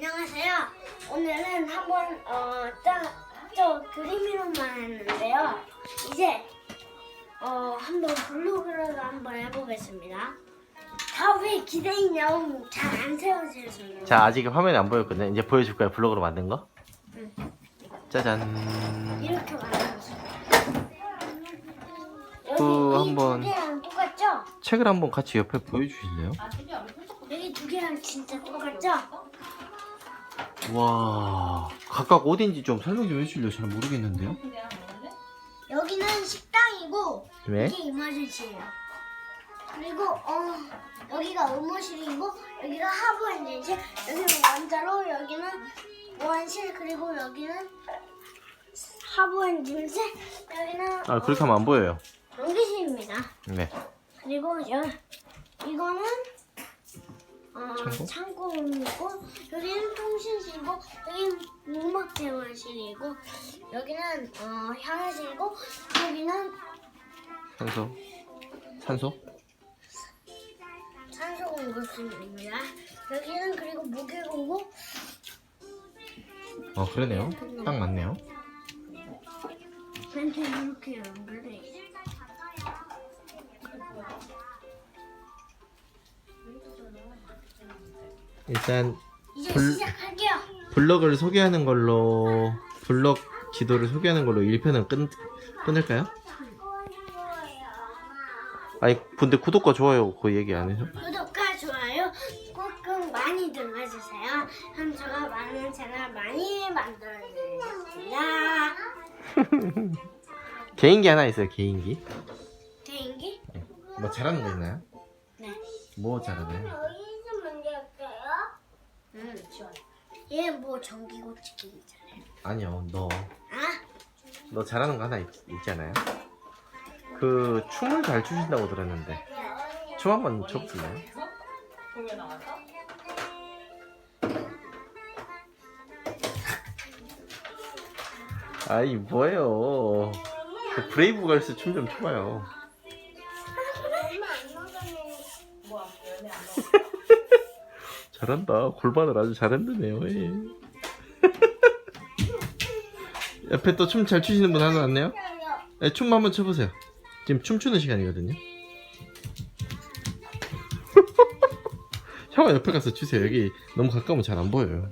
안녕하세요. 오늘은 한번 어, 저 그림으로만 했는데요. 이제 어, 한번 블로그를 한번 해보겠습니다. 다 왜 기대있냐고 잘안 세워지셨어요. 자 아직 화면이 안 보였거든요. 이제 보여줄까요? 블로그로 만든 거? 응. 짜잔. 이렇게 만들었어요. 여기 한번- 두 개랑 똑같죠? 책을 한번 같이 옆에 보여주실래요? 여기 두 개랑 진짜 똑같죠? 와 각각 어딘지 좀 설명 좀 해주실래요? 잘 모르겠는데요. 여기는 식당이고 왜? 이게 이머전시예요. 그리고 어 여기가 의무실이고 여기가 하부엔진실, 여기는 원자로, 여기는 원실 그리고 여기는 하부엔진실, 여기는 아 그렇게 하면 안 보여요. 전기실입니다. 네. 그리고 여 이거는 어, 창고? 창고이고 여기는 통신실이고 여기는 음악대원실이고 여기는 어, 향실이고 여기는 산소. 산소? 산소 공급실입니다. 여기는 그리고 무게공고 어 그러네요. 딱 맞네요. 멘트 이렇게 연결돼 있어요. 일단 이제 불- 시작할게요. 블럭을 소개하는 걸로 블럭 지도를 소개하는 걸로 1편은 끊, 끊을까요? 아니 근데 구독과 좋아요 그 얘기 안 해줘? 구독과 좋아요 꾹꾹 많이 눌러주세요. 그럼 제가 많은 채널 많이 만들어드리겠습니다. 개인기 하나 있어요 개인기 개인기? 뭐 잘하는 거 있나요? 네. 뭐 잘하나요? 여기서 먼저 할까요? 음, 좋아요. 얘뭐 전기 고치기 있잖아요. 아니요 너너 아? 잘하는 거 하나 있, 있잖아요 그 춤을 잘 추신다고 들었는데 춤 한번 춰볼래요? 아이 뭐예요 그 브레이브 걸스 춤 좀 춰봐요 잘한다. 골반을 아주 잘 흔드네요. 예. 옆에 또 춤 잘 추시는 분 하나 왔네요. 네, 춤 한번 춰보세요. 지금 춤추는 시간이거든요. 형아 옆에 가서 추세요. 여기 너무 가까우면 잘 안 보여요